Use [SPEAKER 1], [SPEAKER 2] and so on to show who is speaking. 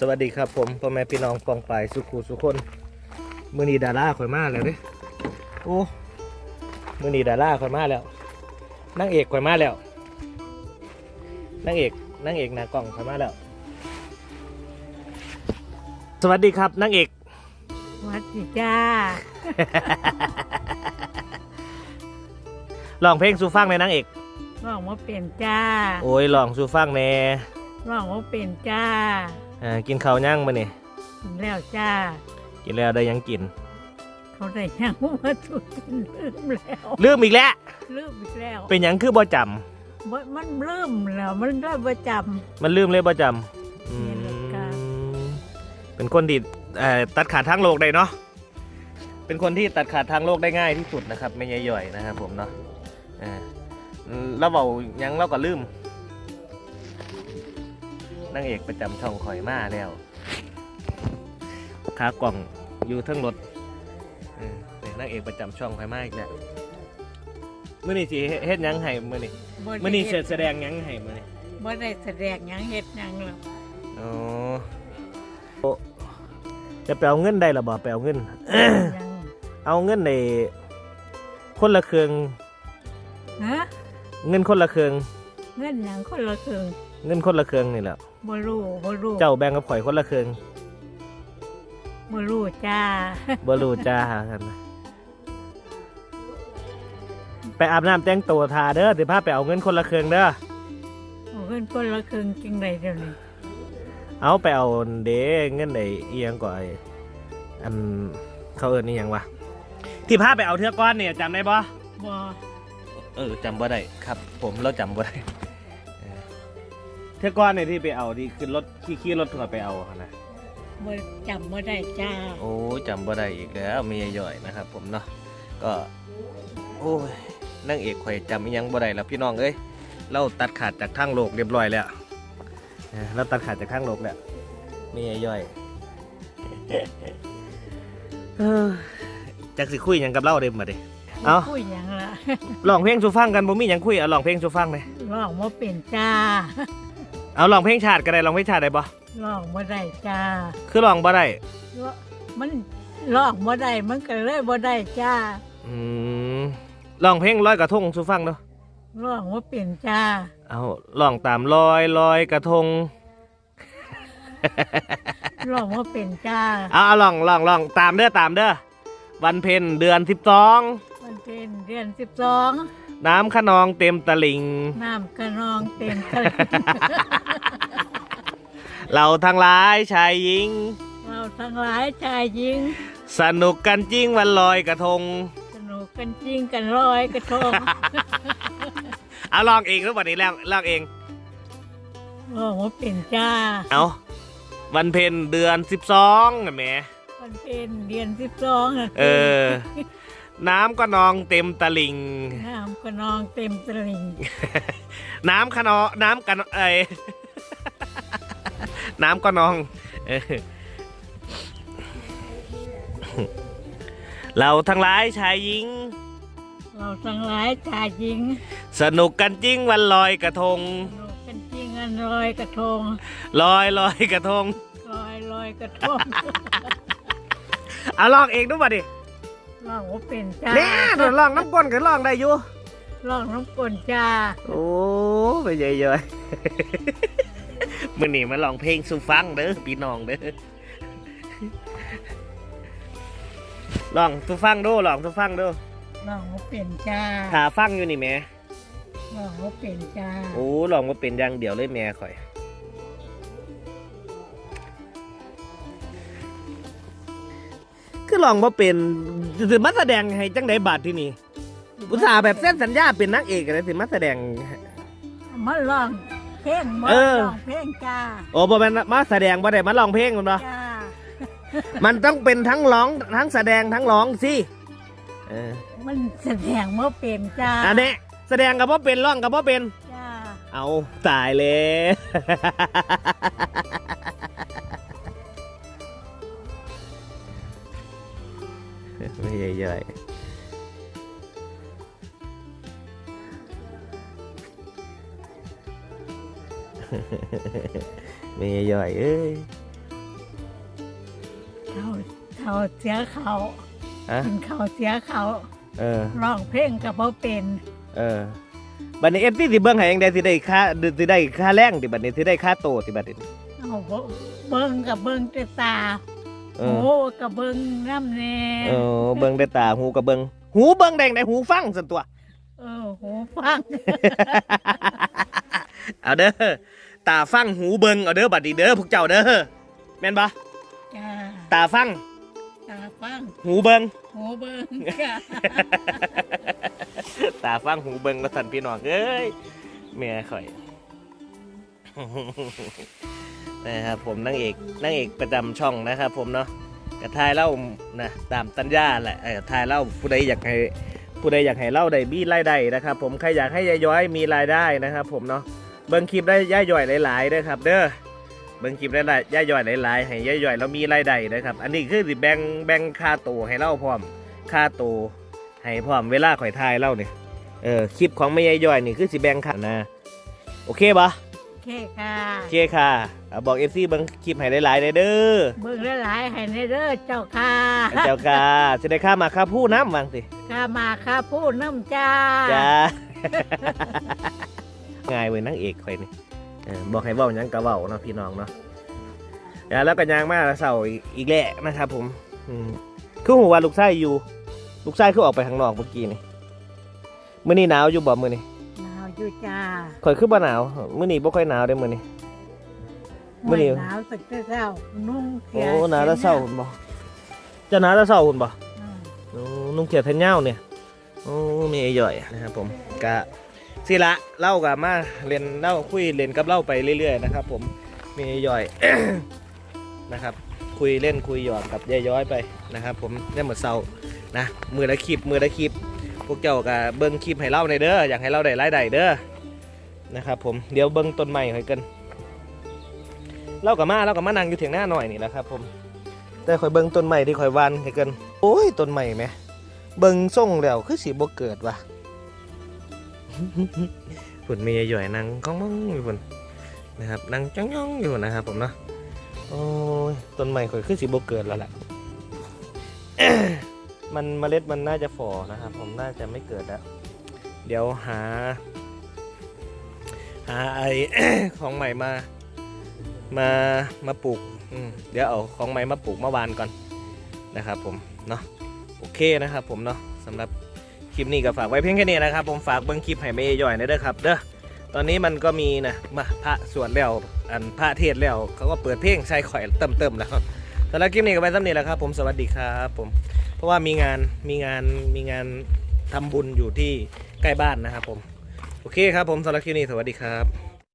[SPEAKER 1] สวัสดีครับผมพ่อแม่พี่น้องปองปายสุขูสุคนมือนีดาราข่อยมาแล้วเด้โอ้มือนีดาราข่อยมาแล้วนางเอกข่อยมาแล้วนางเอกนางเอกหน้ากล้องข่อยมาแล้ว สวัสดีครับนางเอก
[SPEAKER 2] สวัสดีจ้า
[SPEAKER 1] ลองเพลงสู่ฟังในอยนางเอก
[SPEAKER 2] ร้องว่าเป็นจ้า
[SPEAKER 1] โอ้ยลองสู่ฟังแหน่
[SPEAKER 2] ร้องว่าเป็นจ้า
[SPEAKER 1] อ่ากินข้าวย่างมาเนี่ย
[SPEAKER 2] กินแล้วจ้า
[SPEAKER 1] กินแล้วได้หยังกิน
[SPEAKER 2] เขาได้ยังว่าถูกกินลืมแล้ว
[SPEAKER 1] ลืมอีกแล้ว
[SPEAKER 2] ลืมอีกแล้ว
[SPEAKER 1] เป็นหยังคือบ่จ
[SPEAKER 2] บ่มันลืมแล้วมันได้ประจำ
[SPEAKER 1] มันลืมเลยบ่จำอื
[SPEAKER 2] นี่แหละครับ
[SPEAKER 1] มเป็นคนที่เอ่อตัดขาดทางโลกได้เนาะ เป็นคนที่ตัดขาดทางโลกได้ง่ายที่สุดนะครับ ไม่ย่อยๆนะครับผมเนาะอ่าแล้วเบาหยังเราก็ลืม นางเอกประจำช่องคอยมาแล้วขากล่องอยู่เทั้งรถเออนี่นางเอกประจำช่องคอยมาอีกแล้วมื่อนี้สิเฮ็ดหยังให้มื่อนี้ำ
[SPEAKER 2] บ่ได้
[SPEAKER 1] มื่อนี้
[SPEAKER 2] เฮ็ด
[SPEAKER 1] แสดงหยังให้มื่อนี้
[SPEAKER 2] บ่ได้แสดงหยังเฮ็ดหยังหรอก
[SPEAKER 1] อ๋อโอ้จะไปเอาเงินได้หรอบ่ไปเอาเงิน
[SPEAKER 2] ยัง
[SPEAKER 1] เอาเงินในคนละเครือง
[SPEAKER 2] ฮะ
[SPEAKER 1] เงินคนละเครือง
[SPEAKER 2] เงินหยังคนละครึ่ง
[SPEAKER 1] เงินคนละเครืองนี่แหละ
[SPEAKER 2] บ่รู้บ่รู้
[SPEAKER 1] เจ้าแบ่งกับข่อยคนละเครือง
[SPEAKER 2] บ่รู้จ้า
[SPEAKER 1] บ่รู้จ้ากันนะไปอาบน้ำแต่งตัวทาเด้อสิพาไปเอาเงินคนละเครืองเด้อ
[SPEAKER 2] เอาเงินคนละครึ่งจริงไดเดี๋ยวนี้
[SPEAKER 1] เอาไปเอาเด้เงินไดเอียงก่อยอันเขาเอิ้นนี่ยังวะที่พาไปเอาเทือกก้อนเนี่ยจำได้บ่
[SPEAKER 2] บ่
[SPEAKER 1] เออจำบ่ได้ครับ ผมเราจำบ่ได้เออ เท่าก้อนเนี่ยที่ไปเอาที่ขึ้นรถขี่ขี่รถถึงไปเอาหั่นนะ
[SPEAKER 2] บ่จำบ่ได้จ้า
[SPEAKER 1] โอ้ยจำบ่ได้อีกแล้วมีย่อยนะครับ ผมเนาะก็ โอ้ยนั่งเอกข่อยจำอิหยังบ่ได้แล้วพี่น้องเอ้ยเราตัดขาดจากทางโลกเรียบร้อยแล้วเออเราตัดขาดจากทางโลกแล้วมีย่อยเออจักสิคุยหยังกับเราเด้มาเด้ เอ้า
[SPEAKER 2] คุยหยังล่ะ
[SPEAKER 1] ลองเพลงสู่ฟังกันบ่มีหยังคุยเอาลองเพลงสู่ฟังเลย
[SPEAKER 2] ร้องว่าเป็นจ้า
[SPEAKER 1] เอาลองเพลงชาติก็ได้ลองเพลงชาติได้บ่
[SPEAKER 2] ร้องบ่ได้จ้า
[SPEAKER 1] คือลองบ่ได้
[SPEAKER 2] มันร้องบ่ได้มันก็เลยบ่ได้จ้า
[SPEAKER 1] อืมลองเพลงลอยกระทงสู่ฟังเนาะ
[SPEAKER 2] ร้องว่าเป็นจ้า
[SPEAKER 1] เอาลองตามลอยลอยกระทง
[SPEAKER 2] ร้องว่าเป็นจ้า
[SPEAKER 1] เอาเอาลองลองลองตามเด้อตามเด้อวันเพ็ญเดือนสิบสอง
[SPEAKER 2] มันเป็นเดือนสิบสอง
[SPEAKER 1] น้ำขนองเต็มตลิ่ง
[SPEAKER 2] น้ำกระนองเต็มทะเล
[SPEAKER 1] เราทั้งหลายชายหญิง
[SPEAKER 2] เราทั้งหลายชายหญิง
[SPEAKER 1] สนุกกันจริงวันลอยกระทง
[SPEAKER 2] สนุกกันจริงกันร้อยกระทง
[SPEAKER 1] เอาลองเองรู้ป่ะนี่แล้วลองเอง
[SPEAKER 2] ร้องว่าเป็นจ้า
[SPEAKER 1] เอาวันเพ็ญเดือนสิบสองนะแหม่
[SPEAKER 2] มันเป็นเดือนสิบสองะ
[SPEAKER 1] เออ น้ำก็นองเต็มตลิ่ง
[SPEAKER 2] น้ำกระนองเต็มตลิ่ง
[SPEAKER 1] น้ำขนองน้ำกันเอ้ยน้ำก็นองเออเราทั้งหลายชายหญิง
[SPEAKER 2] เราทั้งหลายชายหญิง
[SPEAKER 1] สนุกกันจริงวันลอยกระทง
[SPEAKER 2] สนุกกันจริงกันร้อยกระทง
[SPEAKER 1] ลอยลอยกระทง
[SPEAKER 2] ลอยลอยกระทง
[SPEAKER 1] เอาลองเองดูป่ะดิ
[SPEAKER 2] ร้องว่าเป็นจ้า
[SPEAKER 1] เนี่ยโดนลองน้ำก้นก็ลองได้อยู่
[SPEAKER 2] ร้องน้ำกลนจ้า
[SPEAKER 1] โอ้ไปเยอะๆมื่อนี้มาลองเพลงสู่ฟังเด้อพี่น้องเด้อลองสู่ฟังดูลองสู่ฟังดู
[SPEAKER 2] ร้องว่าเป็นจ้า
[SPEAKER 1] ถ้าฟังอยู่นี่แหม่
[SPEAKER 2] ร้องว่าเป็นจ้า
[SPEAKER 1] โอ้ลองมาเป็นอย่างเดียวเลยแม่ข่อย ลองมาเป็นสิมาแสดงให้จังไดบาทที่นี่อุตส่าห์แบบเส้นสัญญาเป็นนักเอกอะไรสิมาแสดง
[SPEAKER 2] มาร้องเพลงมา
[SPEAKER 1] เออ
[SPEAKER 2] ร้องเพลงจ้า
[SPEAKER 1] โอ้บ่แม่นมาแสดงบ่ได้มาร้องเพลงหรอกเนาะ
[SPEAKER 2] จ้า
[SPEAKER 1] มันต้องเป็นทั้งร้องทั้งแสดงทั้งร้องสิเออ
[SPEAKER 2] มันแสดงว่าเป็นจ้า
[SPEAKER 1] อันนี้แสดงกับว่าเป็นร้องกับว่าเป็น
[SPEAKER 2] จ้า
[SPEAKER 1] เอาตายเลย ไม่ใหญ่ๆไม่ใหญ่ๆเอ้ย
[SPEAKER 2] เขาเขาเสียเขา
[SPEAKER 1] ฮะ
[SPEAKER 2] กินเขาวเสียเขา
[SPEAKER 1] เออ
[SPEAKER 2] ร้องเพลงกับบ่เป็น
[SPEAKER 1] เออบัดนี้เอฟซีสิเบิ่งให้ยังได้สิได้ค่าสิได้ค่าแรงติบัดนี้สิได้ค่าโตติบัดนี้
[SPEAKER 2] เอาบ่เบิ่งกับเบิ่งแต่ตา
[SPEAKER 1] เอ
[SPEAKER 2] โอ้
[SPEAKER 1] อ
[SPEAKER 2] กับเบิ่งน้ำแน่
[SPEAKER 1] เออเบิ่งได้ตาหูกับเบิ่งหูเบิ่งแดงได้หูฟังซั่นตัว
[SPEAKER 2] เออหูฟัง
[SPEAKER 1] เอาเด้อตาฟังหูเบิ่งเอาเด้อบัดนี้เด้อพวกเจ้าเด้อแม่นบ่
[SPEAKER 2] จ้า
[SPEAKER 1] ตาฟัง
[SPEAKER 2] ตาฟัง
[SPEAKER 1] หูเบิ่ง
[SPEAKER 2] หูเบิ่งจ้า
[SPEAKER 1] ตาฟังหูเบิ่งก็สั่นพี่น้องเอ้ยแม่ข่อย นะครับผมนางเอกนางเอกประจำช่องนะครับ ผมเนาะกระทายเล่านะตามตัญญาแหละเออทายเล่าผู้ใดอยากให้ผู้ใดอยากให้เล่าได้มีรายได้นะครับ ผมใครอยากให้ยายย้อยมีรายได้นะครับ ผมเนาะเบิ่งคลิปได้ย่าย่อยหลายๆนะครับ เด้อเบิ่งคลิปได้หลายย่าย่อยหลายๆให้ย่าย่อยเรามีรายได้นะครับ อันนี้คือสิแบ่งแบ่งค่าตัวให้เล่าพร้อมค่าตัวให้พร้อมเวลาข่อยทายเล่าเนี่ยเออคลิปของแม่ยายย่อยนี่คือสิแบ่งขันนะ โอเคปะ
[SPEAKER 2] เคค่ะ
[SPEAKER 1] โอเคค่ะเอาบอกเอฟซีเบิ่งคลิปให้หลายๆเด้อเด้อ
[SPEAKER 2] เบิ่งหลายๆให้ในเด้อเจ้าค่ะ
[SPEAKER 1] เจ้ากาจะได้ข้ามาค่าผู้น้ำวางสิ
[SPEAKER 2] ข้ามาค่ะพูดน้ำจ้า
[SPEAKER 1] จ้าง่ายเว้ยนางเอกข่อยนี่เออบอกให้เว้าหยังกะเว้าเนาะพี่น้องเนาะแล้วแล้วก็ยางมาเสาร์อีกอีกแหละนะครับผมอืมคือหัวาลูกชายอยู่ ลูกชายคือออกไปข้างนอกเมื่อกี้นี่มื้อนี้หนาวอยู่บ่มื้อนี้
[SPEAKER 2] หนาว อยู่จ้า
[SPEAKER 1] ข่อยคือบ่หนาวมื้อนี้บ่ค่อยหนาวเด้อมื้อนี้ มื้อนี้
[SPEAKER 2] หนาวสักแต่เช้านุ่งเสี
[SPEAKER 1] โอ้
[SPEAKER 2] ย
[SPEAKER 1] หนาวแต่เช้าพุ่นบ่จะหนาวแต่เช้าพุ่นบ่
[SPEAKER 2] อืม
[SPEAKER 1] โอ้นุ่งเขียวแทนเง่าเนี่ยโอ้มีไอ้ย่อยนะครับผมกะสิละเล่ากับมาเล่นเล่าคุยเล่นกับเล่าไปเรื่อยๆนะครับ ผมมีไอ้ย่อยนะครับ คุยเล่นคุยหยอกกับยายย้อยไปนะครับ ผมได้หมดเศร้านะมือละคลิปมือละคลิป พวกเจ้ากับเบิ้งคลิปให้เล่าในเด้ออยากให้เล่าได้รายได้เด้อนะครับผมเดี๋ยวเบิ้งต้นไม้ให้กันเล่ากับมาเล่ากับมานั่งอยู่เถียงหน้าหน่อยนี่แหละครับผมแต่ข่อยเบิ่งต้นใหม่ที่ข่อยวานให้กินโอ้ยต้นใหม่แหมเบิ่งส่งแล้วคือสิบ่เกิดว่ะฝุ่นมีใหญ่ๆนั่งก้องมองอยู่ฝุ่นนะครับนั่งจ้องย่องอยู่นะครับผมเนาะโอ้ยต้นใหม่ข่อยคือสิบ่เกิดแล้วแหละ มันเมล็ดมันน่าจะฝ่อนะครับ ผมน่าจะไม่เกิดแล้วเดี๋ยวหา หาไอของใหม่มา มามาปลูกเดี๋ยวเอาของใหม่มาปลูกเมื่อวานก่อนนะครับ ผมเนาะโอเคนะครับ ผมเนาะสำหรับคลิปนี้ก็ฝากไว้เพียงแค่นี้นะครับ ผมฝากเบิ้งคลิปให้แม่ย่อยนะเด้อครับเด้อตอนนี้มันก็มีนะมาพระสวดแล้วอันพระเทศแล้วเขาก็เปิดเพลงใส่ข่อยเติมเติมๆแล้วสำหรับคลิปนี้ก็ไปซ้ำนี้แหล้วครับ ผมสวัสดีครับผม เพราะว่ามีงานมีงานมีงานทำบุญอยู่ที่ใกล้บ้านนะครับผม โอเคครับผมสำหรับคลิปนี้สวัสดีครับ